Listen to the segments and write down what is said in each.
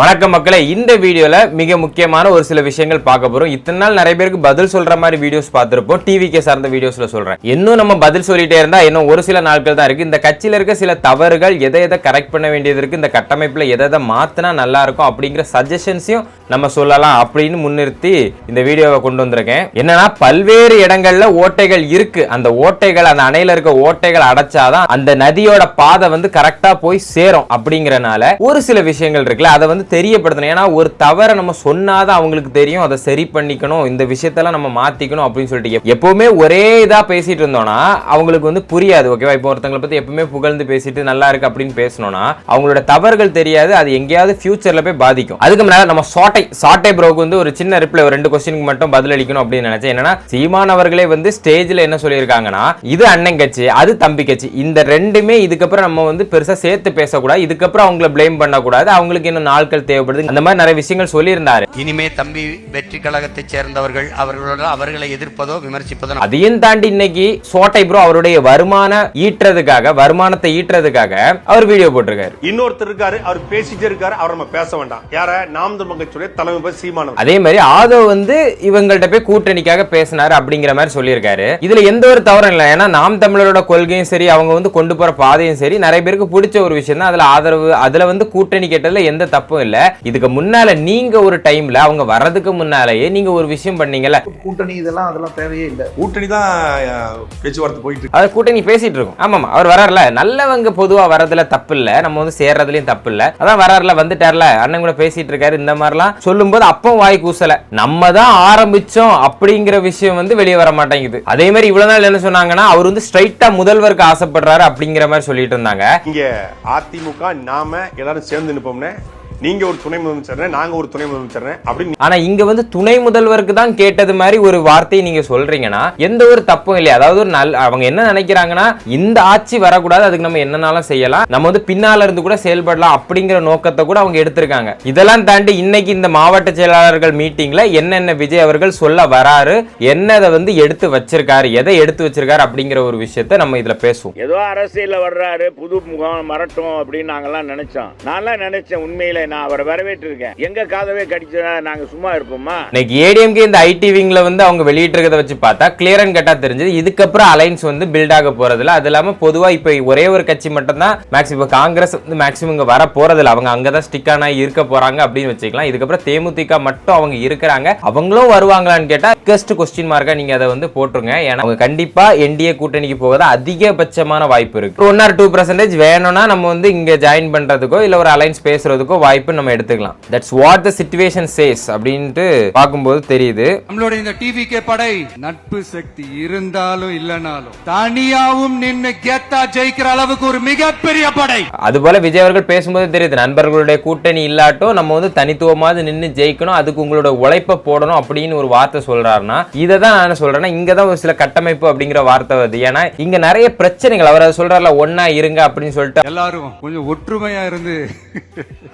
வணக்கம் மக்களே இந்த வீடியோவில் மிக முக்கியமான ஒரு சில விஷயங்கள் பார்க்க போகிறோம் இத்தனை நாள் நிறைய பேருக்கு பதில் சொல்கிற மாதிரி வீடியோஸ் பார்த்துருப்போம். டிவிக்கே சார்ந்த வீடியோஸில் சொல்கிறேன் இன்னும் நம்ம பதில் சொல்லிட்டே இருந்தால் இன்னும் ஒரு சில நாட்கள் தான் இருக்குது இந்த கட்சியில இருக்க சில தவறுகள் எதை எதை கரெக்ட் பண்ண வேண்டியது இருக்குது இந்த கட்டமைப்பில் எதை எதை மாற்றினா நல்லா இருக்கும் அப்படிங்கிற சஜஷன்ஸையும் நம்ம சொல்லலாம் அப்படின்னு முன்னிறுத்தி இந்த வீடியோவை கொண்டு வந்திருக்கேன். என்னன்னா பல்வேறு இடங்கள்ல ஓட்டைகள் இருக்கு. அந்த ஓட்டைகள் அந்த அணையில இருக்க ஓட்டைகள் அடைச்சாதான் அந்த நதியோட பாதை வந்து கரெக்டாக போய் சேரும் அப்படிங்கிறனால ஒரு சில விஷயங்கள் இருக்குல்ல அதை வந்து தெரியப்படுத்தணும். ஏன்னா ஒரு தவறை நம்ம சொன்னாதான் அவங்களுக்கு தெரியும். அதை சரி பண்ணிக்கணும். இந்த விஷயத்தெல்லாம் நம்ம மாத்திக்கணும் அப்படின்னு சொல்லிட்டு எப்போவுமே எப்பவுமே ஒரே இதா பேசிட்டு இருந்தோம்னா அவங்களுக்கு வந்து புரியாது. ஓகேவா? இப்போ ஒருத்தங்களை பத்தி எப்பவுமே புகழ்ந்து பேசிட்டு நல்லா இருக்கு அப்படின்னு பேசணும்னா அவங்களோட தவறுகள் தெரியாது. அது எங்கேயாவது ஃபியூச்சர்ல போய் பாதிக்கும். அதுக்கு முன்னாடி நம்ம சாட்டை சாட்டை ப்ரோக்கு வந்து ஒரு சின்ன ரிப்ளை ஒரு ரெண்டு கொஸ்டினுக்கு மட்டும் பதில் அளிக்கணும் அப்படின்னு நினைச்சேன். என்னன்னா சீமான் அவர்களே வந்து ஸ்டேஜ்ல என்ன சொல்லியிருக்காங்கன்னா இது அண்ணன் கட்சி அது தம்பி கட்சி. இந்த ரெண்டுமே இதுக்கப்புறம் நம்ம வந்து பெருசா சேர்த்து பேசக்கூடாது. இதுக்கப்புறம் அவங்கள ப்ளேம் பண்ணக்கூடாது. அவங்களுக்கு இன்னும் நாட்கள் தேவைப்படுது. அந்த மாதிரி நிறைய விஷயங்கள் சொல்லியிருந்தாரு. இனிமே தம்பி வெற்றி கழகத்தைச் சேர்ந்தவர்கள் அவர்களோட அவர்களை எதிர்ப்பதோ விமர்சிப்பதோ அதையும் தாண்டி இன்னைக்கு சோட்டை ப்ரோ அவருடைய வருமான ஈட்டுறதுக்காக வருமானத்தை ஈட்டுறதுக்காக அவர் வீடியோ போட்டிருக்காரு. இன்னொருத்தர் இருக்காரு அவர் பேசிட்டே இருக்காரு அவர் நம்ம பேச வேண்டாம். யார? நாம் தமிழ் கட்சியுடைய தலைமை சீமானவர். அதே மாதிரி ஆதவ் வந்து இவங்கள்ட்ட போய் கூட்டணிக்காக பேசினாரு அப்படிங்கிற மாதிரி சொல்லியிருக்காரு. இதுல எந்த ஒரு தவறும் இல்லை. ஏன்னா நாம் தமிழரோட கொள்கையும் சரி அவங்க வந்து கொண்டு போற பாதையும் சரி நிறைய பேருக்கு பிடிச்ச ஒரு விஷயம் தான் அதுல ஆதரவு அதுல வந்து கூட்டணி கேட்டதுல எந்த தப்பும் இல்ல. இதுக்கு முன்னால நீங்க ஒரு டைம்ல அவங்க வர்றதுக்கு முன்னாலேயே நீங்க ஒரு விஷயம் பண்ணீங்கல்ல. கூட்டணி இதெல்லாம் அதெல்லாம் தேவையே இல்லை. கூட்டணி தான் பேச்சுவார்த்தை போயிட்டு இருக்கு. அவர் கூட்டணி பேசிட்டு இருக்கோம். ஆமாமா அவர் வராருல நல்லவங்க பொதுவா வரதுல தப்பு இல்ல. நம்ம வந்து சேர்றதுலயும் தப்பு இல்ல. அதான் வராருல வந்துட்டார்ல. அண்ணன் கூட பேசிட்டு இருக்காரு இந்த மாதிரிலாம் சொல்லும்போது அப்போ வாய் கூசல. நம்ம தான் ஆரம்பிச்சோம் அப்படிங்கிற விஷயம் வந்து வெளியே வர மாட்டேங்குது. அதே மாதிரி இவ்வளவு நாள் என்ன சொன்னாங்கன்னா அவர் வந்து ஸ்ட்ரைட்டா முதல்வருக்கு ஆசைப்படுறாரு அப்படிங்கிற மாதிரி சொல்லிட்டு இருந்தாங்க. இங்க அதிமுக நாம எல்லாரும் சேர்ந்து நிற்போம்னே நீங்க ஒரு துணை முதலமைச்சர் நாங்க ஒரு துணை முதலமைச்சர் அப்படின்னு ஆனா இங்க வந்து துணை முதல்வருக்கு தான் கேட்டது மாதிரி ஒரு வார்த்தையை நீங்க சொல்றீங்கன்னா எந்த ஒரு தப்பும் இல்லையா? அதாவது ஒரு நல் அவங்க என்ன நினைக்கிறாங்கன்னா இந்த ஆட்சி வரக்கூடாது அதுக்கு நம்ம என்னனாலும் செய்யலாம். நம்ம வந்து பின்னால இருந்து கூட செயல்படலாம் அப்படிங்கிற நோக்கத்தை கூட அவங்க எடுத்திருக்காங்க. இதெல்லாம் தாண்டி இன்னைக்கு இந்த மாவட்ட செயலாளர்கள் மீட்டிங்ல என்னென்ன விஜய் அவர்கள் சொல்ல வராரு என்னதை வந்து எடுத்து வச்சிருக்காரு எதை எடுத்து வச்சிருக்காரு அப்படிங்கிற ஒரு விஷயத்தை நம்ம இதுல பேசுவோம். ஏதோ அரசியல்ல வர்றாரு புது முகம் மறட்டும் அப்படின்னு நாங்கெல்லாம் நினைச்சோம். நான்லாம் நினைச்சேன் உண்மையில நான் அவரை வரவேற்றிருக்கேன். எங்க காதவே கடிச்சா நாங்க சும்மா இருப்போமா? இன்னைக்கு ஏடிஎம்கே இந்த ஐடி விங்ல வந்து அவங்க வெளியிட்டிருக்கத வச்சு பார்த்தா கிளியர் அண்ட் கட்டா தெரிஞ்சது. இதுக்கப்புறம் அலைன்ஸ் வந்து பில்ட் ஆக போறதில்ல. அது இல்லாம பொதுவா இப்ப ஒரே ஒரு கட்சி மட்டும் தான் மேக்ஸிமம் காங்கிரஸ் வந்து மேக்ஸிமம் இங்க வர போறதில்ல. அவங்க அங்கதான் ஸ்டிக் ஆனா இருக்க போறாங்க அப்படின்னு வச்சுக்கலாம். இதுக்கப்புறம் தேமுதிக மட்டும் அவங்க இருக்கிறாங்க. அவங்களும் வருவாங்களான்னு கேட்டா கெஸ்ட் கொஸ்டின் மார்க்கா நீங்க அதை வந்து போட்டுருங்க. ஏன்னா அவங்க கண்டிப்பா என்டிஏ கூட்டணிக்கு போவதா அதிகபட்சமான வாய்ப்பு இருக்கு. ஒன் ஆர் டூ பர்சன்டேஜ் வேணும்னா நம்ம வந்து இங்க ஜாயின் பண்றதுக்கோ இல்ல ஒரு அலைன்ஸ் பேசுறதுக்கோ வாய்ப்பு நம்ம எடுத்துக்கலாம். That's what the situation says அப்படின்ட்டு பார்க்கும்போது தெரியுது. நம்மளுடைய இந்த டிவிகே படை நட்பு சக்தி இருந்தாலும் இல்லனாலும் தனியாவும் நின்னு கெத்தா ஜெயிக்கிற அளவுக்கு ஒரு மிகப்பெரிய படை. அதுபோல விஜய் அவர்கள் பேசும்போது தெரியுது. நண்பர்களுடைய கூட்டணி இல்லாட்டும் நம்ம வந்து தனித்துவமாவது நின்று ஜெயிக்கணும் அதுக்கு உங்களோட உழைப்பை போடணும் அப்படின்னு ஒரு வார்த்தை சொல்றாருன்னா இதை தான் நான் சொல்றேன்னா இங்க தான் ஒரு சில கட்டமைப்பு அப்படிங்கிற வார்த்தை வருது. ஏன்னா இங்க நிறைய பிரச்சனைகள் அவர் அதை சொல்றாருல ஒன்னா இருங்க அப்படின்னு சொல்லிட்டு. எல்லாரும் கொஞ்சம் ஒற்றுமையா இருந்து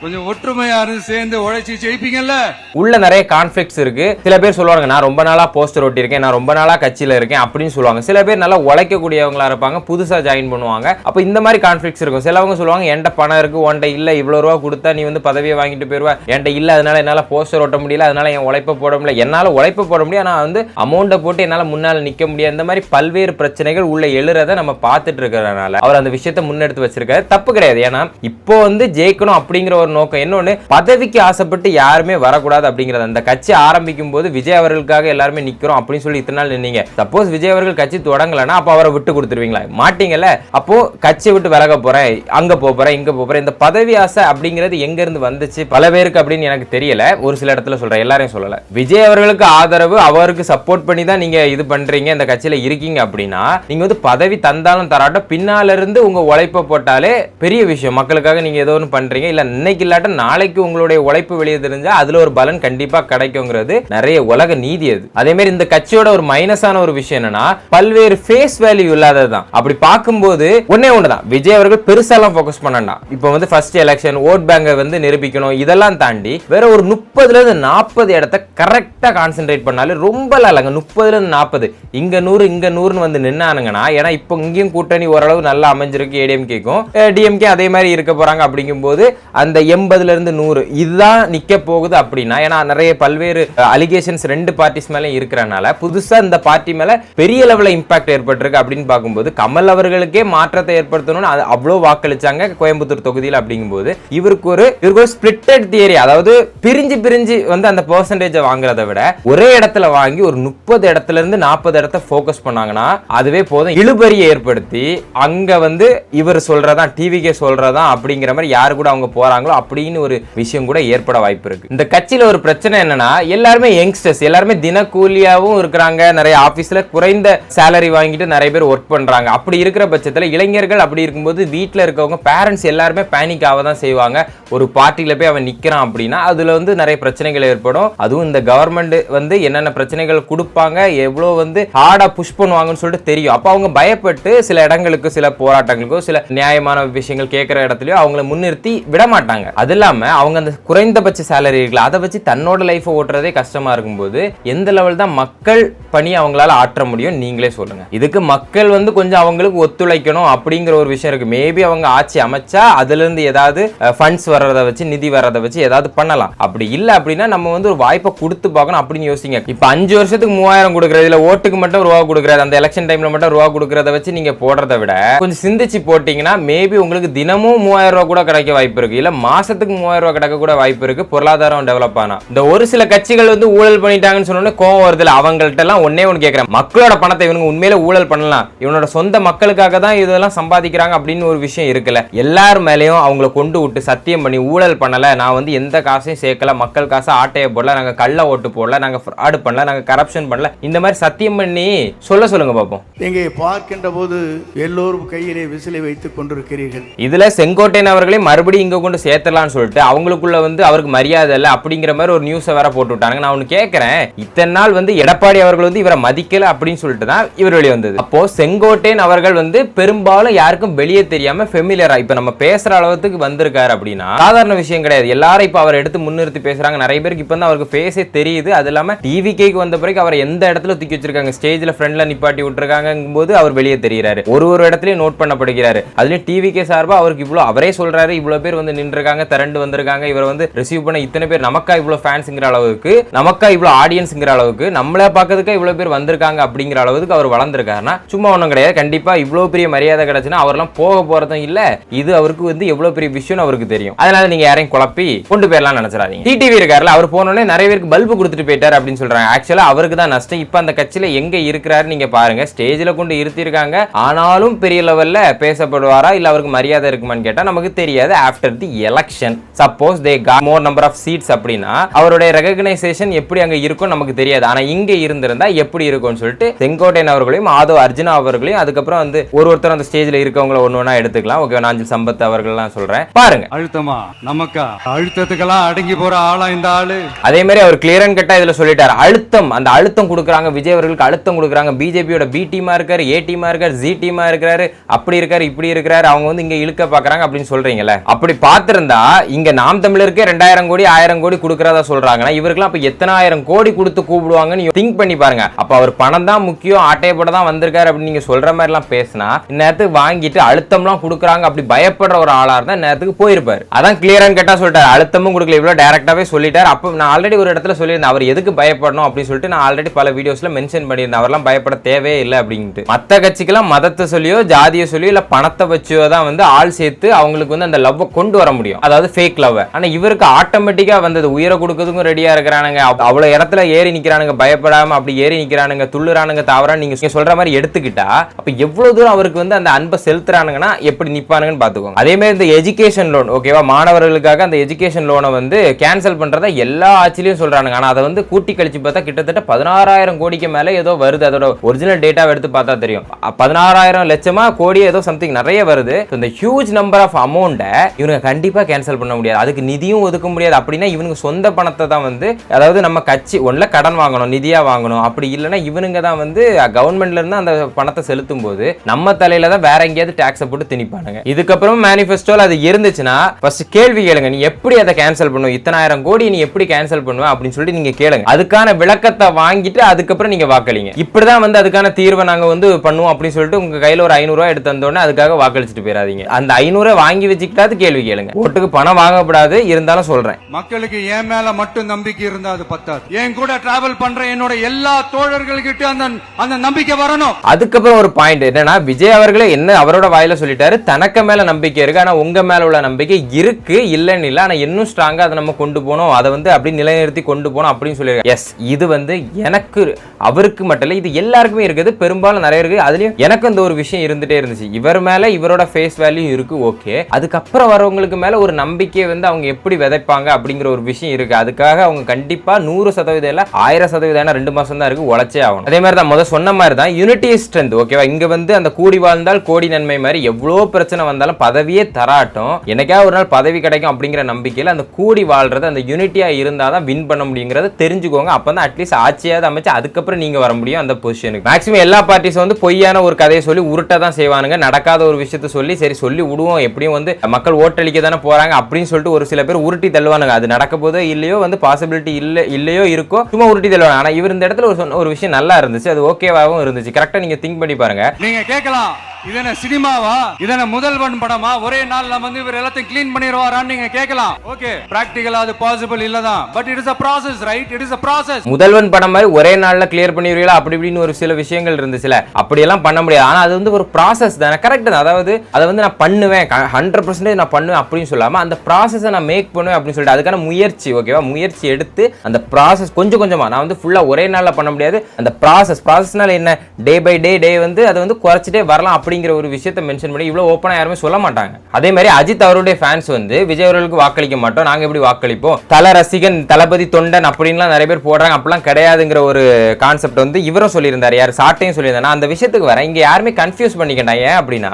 கொஞ்சம் ஒற்றுமையா சேர்ந்து உழைச்சி ஜெயிப்பீங்கல்ல? உள்ள நிறைய கான்ஃபிளிக்ஸ் இருக்கு. சில பேர் சொல்லுவாங்க நான் ரொம்ப நாளா போஸ்டர் ஒட்டியிருக்கேன் நான் ரொம்ப நாளா கட்சியில இருக்கேன் அப்படின்னு சொல்லுவாங்க. சில பேர் நல்லா உழைக்கக்கூடியவங்களா இருப்பாங்க புதுசா ஜாயின் பண்ணுவாங்க. அப்ப இந்த மாதிரி கான்ஃபிளிக்ஸ் இருக்கும். சிலவங்க சொல்லுவாங்க என்கிட்ட பணம் இருக்கு உன்கிட்ட இல்ல இவ்வளவு ரூபா கொடுத்தா நீ வந்து பதவியை வாங்கிட்டு போயிருவ. என்கிட்ட இல்ல அதனால என்னால போஸ்டர் ஒட்ட முடியல அதனால என் உழைப்ப போட முடியல. என்னால உழைப்ப போட முடியும் ஆனா வந்து அமௌண்ட்டை போட்டு என்னால முன்னால நிக்க முடியாது. இந்த மாதிரி பல்வேறு பிரச்சனைகள் உள்ள எழுறத நம்ம பார்த்துட்டு இருக்கிறதுனால அவர் அந்த விஷயத்தை முன்னெடுத்து வச்சிருக்காரு. தப்பு கிடையாது. ஏன்னா இப்போ வந்து ஜெயிக்கணும் அப்படிங்கிற ஒரு நோக்கம் இன்னொன்னு பதவிக்கு ஆசைப்பட்டு யாருமே வரக்கூடாது அப்படிங்கிறது அந்த கட்சி ஆரம்பிக்கும் போது விஜய் அவர்களுக்காக எல்லாருமே நிற்கிறோம் அப்படின்னு சொல்லி இத்தனை நாள் நின்னீங்க. சப்போஸ் விஜய் அவர்கள் கட்சி தொடங்கலைன்னா அப்போ அவரை விட்டு கொடுத்துருவீங்களா? மாட்டீங்கல்ல? அப்போ கட்சியை விட்டு விலக போறேன் அங்க போக போறேன் இங்க போக போறேன். இந்த பதவி ஆசை அப்படிங்கிறது எங்க இருந்து வந்துச்சு? பல பேருக்கு அப்படின்னு எனக்கு தெரியல. ஒரு சில இடத்துல சொல்றேன் எல்லாரையும் சொல்லல. விஜய் அவர்களுக்கு ஆதரவு அவருக்கு சப்போர்ட் பண்ணி தான் நீங்க இது பண்றீங்க இந்த கட்சியில இருக்கீங்க அப்படின்னா நீங்க வந்து பதவி தந்தாலும் தராட்டும் பின்னால இருந்து உங்க உழைப்பை போட்டாலே பெரிய விஷயம். மக்களுக்காக நீங்க ஏதோ ஒன்று பண்றீங்க இல்ல இன்னைக்கு இல்லாட்ட நாளைக்கு உங்களுடைய உழைப்பு வெளியே தெரிஞ்சா அதுல ஒரு பலன் கண்டிப்பா கிடைக்குங்கிறது நிறைய உலக நீதி அது. அதே மாதிரி இந்த கட்சியோட ஒரு மைனஸான ஒரு விஷயம் என்னன்னா பல்வேறு ஃபேஸ் வேல்யூ இல்லாததுதான் அப்படி பார்க்கும்போது ஒன்னே ஒண்ணுதான். விஜய் அவர்கள் பெருசாலாம் ஃபோக்கஸ் பண்ணாண்டாம் இப்போ வந்து ஃபர்ஸ்ட் எலெக்ஷன் ஓட் பேங்கை வந்து நிரூபிக்கணும் இதெல்லாம் தாண்டி வேற ஒரு முப்பதுல இருந்து நாற்பது இடத்த கரெக்டா கான்சென்ட்ரேட் பண்ணாலே ரொம்ப இல்லைங்க. முப்பதுல இருந்து நாற்பது இங்க நூறு இங்க நூறுன்னு வந்து நின்னானுங்கன்னா ஏன்னா இப்போ இங்கேயும் கூட்டணி ஓரளவு நல்லா அமைஞ்சிருக்கு ஏடிஎம்கேக்கும் டிஎம்கே அதே மாதிரி இருக்க போறாங்க அப்படிங்கும்போது அந்த எண்பது எண்பதுல இருந்து நூறு. இதுதான் நிக்க போகுது அப்படின்னா ஏன்னா நிறைய பல்வேறு அலிகேஷன்ஸ் ரெண்டு பார்ட்டிஸ் மேலே இருக்கிறனால புதுசா இந்த பார்ட்டி மேல பெரிய லெவலில் இம்பாக்ட் ஏற்பட்டிருக்கு அப்படின்னு பார்க்கும்போது கமல் அவர்களுக்கே மாற்றத்தை ஏற்படுத்தணும்னு அது அவ்வளோ வாக்களிச்சாங்க கோயம்புத்தூர் தொகுதியில் அப்படிங்கும்போது. இவருக்கு ஒரு இவருக்கு ஒரு ஸ்பிளிட்டட் தியரி அதாவது பிரிஞ்சு பிரிஞ்சு வந்து அந்த பர்சன்டேஜை வாங்குறத விட ஒரே இடத்துல வாங்கி ஒரு முப்பது இடத்துல இருந்து நாற்பது இடத்த ஃபோக்கஸ் பண்ணாங்கன்னா அதுவே போதும். இழுபறியை ஏற்படுத்தி அங்க வந்து இவர் சொல்றதா டிவிகே சொல்றதா அப்படிங்கிற மாதிரி யாரு கூட அவங்க போறாங்களோ அப்படின்னு ஒரு விஷயம் கூட ஏற்பட வாய்ப்பு இருக்கு. இந்த கட்சியில ஒரு பிரச்சனை என்னன்னா எல்லாருமே யங்ஸ்டர்ஸ் எல்லாருமே தினக்கூலியாவும் இருக்கிறாங்க. நிறைய ஆபீஸ்ல குறைந்த சேலரி வாங்கிட்டு நிறைய பேர் ஒர்க் பண்றாங்க. அப்படி இருக்கிற பட்சத்தில் இளைஞர்கள் அப்படி இருக்கும்போது வீட்டில் இருக்கவங்க பேரண்ட்ஸ் எல்லாருமே பேனிக் ஆக தான் செய்வாங்க. ஒரு பார்ட்டியில போய் அவன் நிக்கிறான் அப்படின்னா அதுல வந்து நிறைய பிரச்சனைகள் ஏற்படும். அதுவும் இந்த கவர்மெண்ட் வந்து என்னென்ன பிரச்சனைகள் கொடுப்பாங்க எவ்வளோ வந்து ஹார்டா புஷ் பண்ணுவாங்கன்னு சொல்லிட்டு தெரியும். அப்போ அவங்க பயப்பட்டு சில இடங்களுக்கு சில போராட்டங்களுக்கோ சில நியாயமான விஷயங்கள் கேட்குற இடத்துலயோ அவங்கள முன்னிறுத்தி விட மாட்டாங்க அதில் இல்லாம அவங்க அந்த குறைந்தபட்ச சேலரி இருக்குல்ல அதை வச்சு தன்னோட லைஃப்பை ஓட்டுறதே கஷ்டமா இருக்கும்போது எந்த லெவல் தான் மக்கள் பணி அவங்களால ஆற்ற முடியும் நீங்களே சொல்லுங்க. இதுக்கு மக்கள் வந்து கொஞ்சம் அவங்களுக்கு ஒத்துழைக்கணும் அப்படிங்கிற ஒரு விஷயம் இருக்கு. மேபி அவங்க ஆட்சி அமைச்சா அதுல இருந்து ஏதாவது ஃபண்ட்ஸ் வர்றதை வச்சு நிதி வர்றதை வச்சு ஏதாவது பண்ணலாம். அப்படி இல்லை அப்படின்னா நம்ம வந்து ஒரு வாய்ப்பை கொடுத்து பார்க்கணும் அப்படின்னு யோசிங்க. இப்ப அஞ்சு வருஷத்துக்கு மூவாயிரம் கொடுக்குறது இல்லை ஓட்டுக்கு மட்டும் ரூபா கொடுக்குறது அந்த எலெக்ஷன் டைமில் மட்டும் ரூபா கொடுக்கறத வச்சு நீங்க போடுறத விட கொஞ்சம் சிந்திச்சு போட்டிங்கன்னா மேபி உங்களுக்கு தினமும் மூவாயிரம் ரூபா கூட கிடைக்க வாய்ப்பு இருக்கு. மாதத்துக்கு மாசத்துக்கு மூவாயிரம் ரூபா கிடைக்க கூட வாய்ப்பு இருக்கு. பொருளாதாரம் டெவலப் ஆனா. இந்த ஒரு சில கட்சிகள் வந்து ஊழல் பண்ணிட்டாங்கன்னு சொன்னோன்னே கோவம் வருது இல்ல? அவங்கள்ட்ட எல்லாம் ஒன்னே ஒன்று கேட்கிறேன் மக்களோட பணத்தை இவனுங்க உண்மையில ஊழல் பண்ணலாம். இவனோட சொந்த மக்களுக்காக தான் இதெல்லாம் சம்பாதிக்கிறாங்க அப்படின்னு ஒரு விஷயம் இருக்குல்ல? எல்லார் மேலேயும் அவங்கள கொண்டு விட்டு சத்தியம் பண்ணி ஊழல் பண்ணல. நான் வந்து எந்த காசையும் சேர்க்கல. மக்கள் காசை ஆட்டையை போடல. நாங்க கள்ள ஓட்டு போடல. நாங்க ஃப்ராடு பண்ணல. நாங்க கரப்ஷன் பண்ணல. இந்த மாதிரி சத்தியம் பண்ணி சொல்ல சொல்லுங்க பாப்போம். இங்கே பார்க்கின்ற போது எல்லோரும் கையிலே விசிலை வைத்துக் கொண்டிருக்கிறீர்கள். இதுல செங்கோட்டையன் அவர்களே மறுபடியும் இங்க கொண்டு சேர்த்தலாம்னு சொல்லிட்டு அவங்களுக்குள்ள வந்து அவருக்கு மரியாதை இல்லை அப்படிங்கிற மாதிரி ஒரு நியூஸை வேற போட்டு விட்டாங்க நான் ஒன்று கேட்குறேன் இத்தனை நாள் வந்து எடப்பாடி அவர்கள் வந்து இவரை மதிக்கல அப்படின்னு சொல்லிட்டு தான் இவர் வெளியே வந்தது அப்போ செங்கோட்டையன் அவர்கள் வந்து பெரும்பாலும் யாருக்கும் வெளியே தெரியாம ஃபெமிலியரா இப்ப நம்ம பேசுற அளவுக்கு வந்திருக்காரு அப்படின்னா சாதாரண விஷயம் கிடையாது. எல்லாரும் இப்ப அவர் எடுத்து முன்னிறுத்தி பேசுறாங்க. நிறைய பேருக்கு இப்ப தான் அவருக்கு பேசே தெரியுது. அது இல்லாம டிவி கேக்கு வந்த பிறகு அவர் எந்த இடத்துல தூக்கி வச்சிருக்காங்க? ஸ்டேஜ்ல ஃப்ரெண்ட்ல நிப்பாட்டி விட்டுருக்காங்க போது அவர் வெளியே தெரிகிறாரு ஒரு ஒரு இடத்துலயும் நோட் பண்ணப்படுகிறாரு. அதுலயும் டிவி கே சார்பா அவருக்கு இவ்வளவு அவரே சொல்றாரு. இவ்வளவு பேர் வந்து நின்று இருக்காங்க திரண்டு வந்திருக்காங்க. இவர் வந்து ரிசீவ் பண்ண இத்தனை பேர். நமக்கா இவ்வளவு ஃபேன்ஸ்ங்கிற அளவுக்கு நமக்கா இவ்வளவு ஆடியன்ஸ்ங்கிற அளவுக்கு நம்மளே பார்க்கறதுக்கு இவ்வளவு பேர் வந்திருக்காங்க அப்படிங்கிற அளவுக்கு அவர் வளர்ந்துருக்காருன்னா சும்மா ஒன்றும் கிடையாது. கண்டிப்பா இவ்வளவு பெரிய மரியாதை கிடைச்சுன்னா அவர்லாம் போக போறதும் இல்ல. இது அவருக்கு வந்து எவ்வளவு பெரிய விஷயம் அவருக்கு தெரியும். அதனால நீங்க யாரையும் குழப்பி கொண்டு போயிடலாம் நினைச்சிடாதீங்க. டிடிவி இருக்காருல அவர் போனோடனே நிறைய பேருக்கு பல்பு கொடுத்துட்டு போயிட்டாரு அப்படின்னு சொல்றாங்க. ஆக்சுவலா அவருக்கு தான் நஷ்டம். இப்ப அந்த கட்சியில எங்க இருக்கிறாரு நீங்க பாருங்க. ஸ்டேஜ்ல கொண்டு இருத்திருக்காங்க. ஆனாலும் பெரிய லெவல்ல பேசப்படுவாரா? இல்ல அவருக்கு மரியாதை இருக்குமான்னு கேட்டா நமக்கு தெரியாது. After the election suppose they got more number of seeds அப்படின்னா அவருடைய ரெகக்னைசேஷன் எப்படி அங்க இருக்கும் நமக்கு தெரியாது. ஆனா இங்க இருந்திருந்தா எப்படி இருக்கும்னு சொல்லிட்டு செங்கோட்டையன் அவர்களையும் ஆதவ் அர்ஜுனா அவர்களையும் அதுக்கப்புறம் வந்து ஒரு ஒருத்தர் அந்த ஸ்டேஜ்ல இருக்கவங்கள ஒண்ணு ஒண்ணா எடுத்துக்கலாம். ஓகே நாஞ்சில் சம்பத் அவர்கள்லாம் சொல்றேன். பாருங்க. அழுத்தமா நமக்கா? அழுத்தத்துக்கெல்லாம் அடங்கி போற ஆளா இந்த ஆளு? அதே மாதிரி அவர் கிளியர் அண்ட் கட்டா இதுல சொல்லிட்டாரு. அழுத்தம் அந்த அழுத்தம் கொடுக்குறாங்க விஜய் அவர்களுக்கு அழுத்தம் கொடுக்குறாங்க. பிஜேபியோட பி டீமா இருக்காரு ஏ டீமா இருக்காரு ஜி டீமா இருக்கிறாரு அப்படி இருக்காரு இப்படி இருக்காரு அவங்க வந்து இங்க இழுக்க பாக்குறாங்க அப்படின்னு சொல்றீங்கல்ல. அப்படி பார்த்திருந்தா இங்க நாம் தமிழருக்கே ரெண்டாயிரம் கோடி ஆயிரம் கோடி கொடுக்கறதா சொல்றாங்க இவருக்குலாம் அப்ப எத்தனாயிரம் கோடி கொடுத்து கூப்பிடுவாங்கன்னு திங்க் பண்ணி பாருங்க. அப்ப அவர் பணம் தான் முக்கியம் ஆட்டையப்பட தான் வந்திருக்காரு அப்படின்னு நீங்க சொல்ற மாதிரி எல்லாம் பேசினா இந்நேரத்துக்கு வாங்கிட்டு அழுத்தம்லாம் கொடுக்குறாங்க அப்படி பயப்படுற ஒரு ஆளா இருந்தா நேரத்துக்கு போயிருப்பாரு. அதான் கிளியர் அண்ட் கட்டா சொல்லிட்டாரு. அழுத்தமும் கொடுக்கல இவ்வளவு டைரக்டாவே சொல்லிட்டாரு. அப்ப நான் ஆல்ரெடி ஒரு இடத்துல சொல்லியிருந்தேன் அவர் எதுக்கு பயப்படணும் அப்படின்னு சொல்லிட்டு நான் ஆல்ரெடி பல வீடியோஸ்ல மென்ஷன் பண்ணியிருந்தேன். அவர்லாம் பயப்பட தேவையே இல்லை அப்படின்ட்டு. மத்த கட்சிக்கெல்லாம் மதத்தை சொல்லியோ ஜாதியை சொல்லியோ இல்ல பணத்தை வச்சியோ தான் வந்து ஆள் சேர்த்து அவங்களுக்கு வந்து அந்த லவ் கொண்டு வர முடியும். அதாவது ஃபேக் லவ் ஆனால் இவருக்கு ஆட்டோமேட்டிக்கா வந்தது. உயிரை கொடுக்கறதுக்கும் ரெடியாக இருக்கிறானுங்க. அவ்வளோ அவ்வளவு இடத்துல ஏறி நிக்கிறானுங்க. பயப்படாம அப்படி ஏறி நிக்கிறானுங்க. துள்ளுறானுங்க தாவறான்னு நீங்க சொல்கிற சொல்ற மாதிரி எடுத்துக்கிட்டா அப்ப எவ்வளவு தூரம் அவருக்கு வந்து அந்த அன்பை செலுத்துறானுங்கன்னா எப்படி நிற்பானுங்கன்னு பார்த்துக்கோங்க. அதே மாதிரி இந்த எஜுகேஷன் லோன் ஓகேவா மாணவர்களுக்காக அந்த எஜுகேஷன் லோனை வந்து கேன்சல் பண்றதா எல்லா ஆட்சிலையும் சொல்றானுங்க. ஆனா அதை வந்து கூட்டி கழிச்சு பார்த்தா கிட்டத்தட்ட பதினாறாயிரம் கோடிக்கு மேல ஏதோ வருது. அதோட ஒரிஜினல் டேட்டாவை எடுத்து பார்த்தா தெரியும். பதினாறாயிரம் லட்சமா கோடி ஏதோ சம்திங் நிறைய வருது. இந்த ஹியூஜ் நம்பர் ஆஃப் அமௌண்ட்டை இவங்க கண்டிப்பா கேன்சல் பண்ண முடியாது. அதுக்கு நிதியும் ஒதுக்க முடியாது. அப்படின்னா இவனுக்கு சொந்த பணத்தை தான் வந்து அதாவது நம்ம கட்சி ஒன்றில் கடன் வாங்கணும் நிதியாக வாங்கணும். அப்படி இல்லைன்னா இவனுங்க தான் வந்து கவர்மெண்ட்ல இருந்து அந்த பணத்தை செலுத்தும் போது நம்ம தலையில தான் வேற எங்கேயாவது டாக்ஸை போட்டு திணிப்பானுங்க. இதுக்கப்புறம் மேனிஃபெஸ்டோவில் அது இருந்துச்சுன்னா ஃபர்ஸ்ட் கேள்வி கேளுங்க. நீ எப்படி அதை கேன்சல் பண்ணும் இத்தனாயிரம் கோடி நீ எப்படி கேன்சல் பண்ணுவ? அப்படின்னு சொல்லிட்டு நீங்க கேளுங்க. அதுக்கான விளக்கத்தை வாங்கிட்டு அதுக்கப்புறம் நீங்க வாக்களிங்க. இப்படிதான் வந்து அதுக்கான தீர்வை நாங்க வந்து பண்ணுவோம் அப்படின்னு சொல்லிட்டு உங்க கையில ஒரு ஐநூறு எடுத்து வந்தோடனே அதுக்காக வாக்களிச்சுட்டு போயிடாதீங்க அந்த ஐநூறு வாங்கி வச்சுக்கிட்டாது கேள்வி கேளுங்க. ஓட்டுக்கு பணம் பணம் வாங்கக்கூடாது இருந்தாலும் சொல்றேன். மக்களுக்கு என் மேல மட்டும் நம்பிக்கை இருந்தா அது பத்தாது. என் கூட டிராவல் பண்ற என்னோட எல்லா தோழர்கள்கிட்ட அந்த அந்த நம்பிக்கை வரணும். அதுக்கப்புறம் ஒரு பாயிண்ட் என்னன்னா விஜய் அவர்களே என்ன அவரோட வாயில சொல்லிட்டாரு தனக்கு மேல நம்பிக்கை இருக்கு ஆனா உங்க மேல உள்ள நம்பிக்கை இருக்கு இல்லைன்னு இல்ல ஆனா இன்னும் ஸ்ட்ராங்கா அதை நம்ம கொண்டு போகணும் அதை வந்து அப்படி நிலைநிறுத்தி கொண்டு போகணும் அப்படின்னு சொல்லியிருக்காரு. எஸ் இது வந்து எனக்கு அவருக்கு மட்டும் இல்ல இது எல்லாருக்குமே இருக்குது பெரும்பாலும் நிறைய இருக்கு அதுலயும் எனக்கு அந்த ஒரு விஷயம் இருந்துட்டே இருந்துச்சு. இவர் மேல இவரோட ஃபேஸ் வேல்யூ இருக்கு ஓகே அதுக்கப்புறம் வரவங்களுக்கு மேல ஒரு நம்பிக்கையை வந்து அவங்க எப்படி விதைப்பாங்க அப்படிங்கிற ஒரு விஷயம் இருக்கு. அதுக்காக அவங்க கண்டிப்பா நூறு சதவீதம் இல்ல ஆயிரம் சதவீதம் ரெண்டு மாசம் தான் இருக்கு உழைச்சே ஆகணும். அதே மாதிரி தான் முதல் சொன்ன மாதிரி தான் யூனிட்டி ஸ்ட்ரென்த் ஓகேவா இங்க வந்து அந்த கூடி வாழ்ந்தால் கோடி நன்மை மாதிரி எவ்வளோ பிரச்சனை வந்தாலும் பதவியே தராட்டும். எனக்காக ஒரு நாள் பதவி கிடைக்கும் அப்படிங்கிற நம்பிக்கையில் அந்த கூடி வாழ்றது அந்த யூனிட்டியா இருந்தால் தான் வின் பண்ண முடியுங்கிறத தெரிஞ்சுக்கோங்க. அப்போ தான் அட்லீஸ்ட் ஆட்சியாவது அமைச்சு அதுக்கப்புறம் நீங்க வர முடியும் அந்த பொசிஷனுக்கு மேக்ஸிமம் எல்லா பார்ட்டிஸும் வந்து பொய்யான ஒரு கதையை சொல்லி உருட்ட தான் செய்வானுங்க. நடக்காத ஒரு விஷயத்த சொல்லி சரி சொல்லி விடுவோம். எப்படியும் வந்து மக்கள் ஓட்டளிக்க தானே போறாங்க. அப்படின்னு சொல்லிட்டு ஒரு சில பேர் உருட்டி தள்ளுவானுங்க. அது நடக்க போதோ இல்லையோ வந்து பாசிபிலிட்டி இல்ல இல்லையோ இருக்கோ சும்மா உருட்டி தள்ளுவாங்க ஆனா இவர் இந்த இடத்துல ஒரு சொன்ன ஒரு விஷயம் நல்லா இருந்துச்சு. அது ஓகேவாகவும் இருந்துச்சு. கரெக்டா நீங்க திங்க் பண்ணி பாருங்க. நீங்க கேட்கலாம். இதென்ன சினிமாவா? இதென்ன முதல்வன் படமா? ஒரே நாள்ல வந்து இவர் எல்லாத்தையும் க்ளீன் பண்ணிடுவாரான்னு நீங்க கேட்கலாம். ஓகே பிராக்டிகலா அது பாசிபிள் இல்லதான். But it is a process right it is a process Mudhalvan படம் மாதிரி ஒரே நாள்ல கிளியர் பண்ணிடுவீங்களா? அப்படி இப்படின்னு ஒரு சில விஷயங்கள் இருந்துச்சுல. அப்படியெல்லாம் பண்ண முடியாது. ஆனா அது வந்து ஒரு ப்ராசஸ் தானே. கரெக்ட் அதாவது அதை வந்து நான் பண்ணுவேன். ஹண்ட்ரட் பர்சன்டேஜ் நான் பண்ணுவேன் அப்படின்னு சொல்லாம அந்த ப்ராசஸை நான் மேக் பண்ணுவேன் அப்படின்னு சொல்லிட்டு அதுக்கான முயற்சி ஓகேவா முயற்சி எடுத்து அந்த ப்ராசஸ் கொஞ்சம் கொஞ்சமா நான் வந்து ஃபுல்லா ஒரே நாளில் பண்ண முடியாது. அந்த ப்ராசஸ் ப்ராசஸ்னால என்ன? டே பை டே டே வந்து அதை வந்து குறைச்சிட்டே வரலாம் அப்படிங்கிற ஒரு விஷயத்தை மென்ஷன் பண்ணி இவ்வளோ ஓப்பனாக யாருமே சொல்ல மாட்டாங்க. அதே மாதிரி அஜித் அவருடைய ஃபேன்ஸ் வந்து விஜய் அவர்களுக்கு வாக்களிக்க மாட்டோம். நாங்கள் எப்படி வாக்களிப்போம்? தல ரசிகன் தளபதி தொண்டன் அப்படின்லாம் நிறைய பேர் போடுறாங்க. அப்படிலாம் கிடையாதுங்கிற ஒரு கான்செப்ட் வந்து இவரும் சொல்லியிருந்தார். யார்? சாட்டையும் சொல்லியிருந்தாரு. நான் அந்த விஷயத்துக்கு வரேன். இங்கே யாருமே கன்ஃபியூஸ் பண்ணிக்கிட்டாங்க ஏன் அப்படின்னா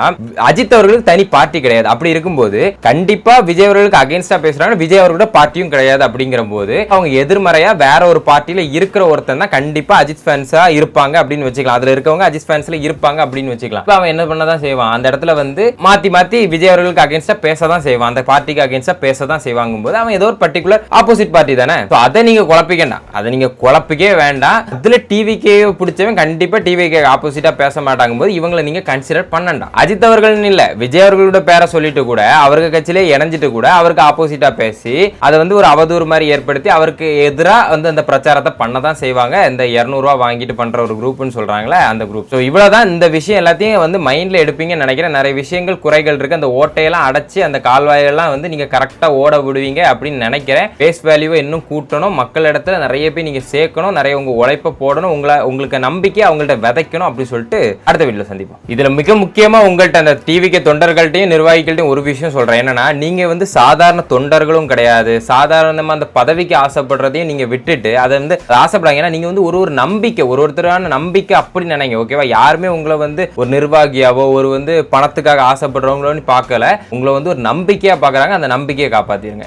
அஜித் அவர்களுக்கு தனி பார்ட்டி கிடையாது. அப்படி இருக்கும்போது கண்டிப்பா விஜய் அவர்களுக்கு அகைன்ஸ்டா பேசுறாங்க விஜய் அவர்களோட பார்ட்டியும் கிடையாது அப்படிங்கிற போது அவங்க எதிர்மறையா வேற ஒரு பார்ட்டியில இருக்கிற ஒருத்தன் தான் கண்டிப்பா அஜித் ஃபேன்ஸா இருப்பாங்க அப்படின்னு வச்சுக்கலாம். அதுல இருக்கவங்க அஜித் ஃபேன்ஸ்ல இருப்பாங்க அப்படின்னு வச்சுக்கலாம். அவன் என்ன பண்ணதான் செய்வான்? அந்த இடத்துல வந்து மாத்தி மாத்தி விஜய் அவர்களுக்கு அகைன்ஸ்டா பேச தான் செய்வான். அந்த பார்ட்டிக்கு அகைன்ஸ்டா பேச தான் செய்வாங்க போது அவன் ஏதோ ஒரு பர்டிகுலர் ஆப்போசிட் பார்ட்டி தானே? அதை நீங்க குழப்பிக்கண்டாம் அதை நீங்க குழப்பிக்கவே வேண்டாம். இதுல டிவிக்கே பிடிச்சவன் கண்டிப்பா டிவிக்கு ஆப்போசிட்டா பேச மாட்டாங்க போது இவங்களை நீங்க கன்சிடர் பண்ணண்டாம். அஜித் அவர்கள் இல்ல விஜய் அவர்களோட பேரை சொல்லிட்டு கூட அவர்கள் கட்சியிலே இணைஞ்சிட்டு கூட அவருக்கு ஆப்போசிட்டா பேசி அதை வந்து ஒரு அவதூறு மாதிரி ஏற்படுத்தி அவருக்கு எதிராக வந்து அந்த பிரச்சாரத்தை பண்ண தான் செய்வாங்க. இந்த இரநூறுவா வாங்கிட்டு பண்ற ஒரு குரூப்னு சொல்றாங்களே அந்த குரூப் ஸோ இவ்வளவுதான் இந்த விஷயம் எல்லாத்தையும் வந்து மைண்ட்ல எடுப்பீங்கன்னு நினைக்கிறேன். நிறைய விஷயங்கள் குறைகள் இருக்கு. அந்த ஓட்டையெல்லாம் அடைச்சு அந்த கால்வாயெல்லாம் வந்து நீங்க கரெக்டா ஓட விடுவீங்க அப்படின்னு நினைக்கிறேன். பேஸ் வேல்யூவை இன்னும் கூட்டணும். மக்கள் இடத்துல நிறைய பேர் நீங்க சேர்க்கணும். நிறைய உங்க உழைப்பை போடணும். உங்களை உங்களுக்கு நம்பிக்கை அவங்கள்ட்ட விதைக்கணும் அப்படின்னு சொல்லிட்டு அடுத்த வீட்டில் சந்திப்போம். இதுல மிக முக்கியமா உங்கள்கிட்ட அந்த டிவிக்கு தொண்டர்கள்ட்டையும் நிர்வாகிகள்ட்டையும் ஒரு விஷயம் சொல்றேன். என்னன்னா நீங்க வந்து சாதாரண தொண்டர்களும் கிடையாது. சாதாரணமா அந்த பதவிக்கு ஆசைப்படுறதையும் நீங்க விட்டுட்டு அதை வந்து ஆசைப்படாங்க ஏன்னா நீங்க வந்து ஒரு ஒரு நம்பிக்கை ஒரு ஒருத்தரான நம்பிக்கை அப்படி நினைங்க ஓகேவா யாருமே உங்களை வந்து ஒரு நிர்வாகியாவோ ஒரு வந்து பணத்துக்காக ஆசைப்படுறவங்களோன்னு பார்க்கல. உங்களை வந்து ஒரு நம்பிக்கையா பார்க்குறாங்க. அந்த நம்பிக்கையை காப்பாத்திருங்க.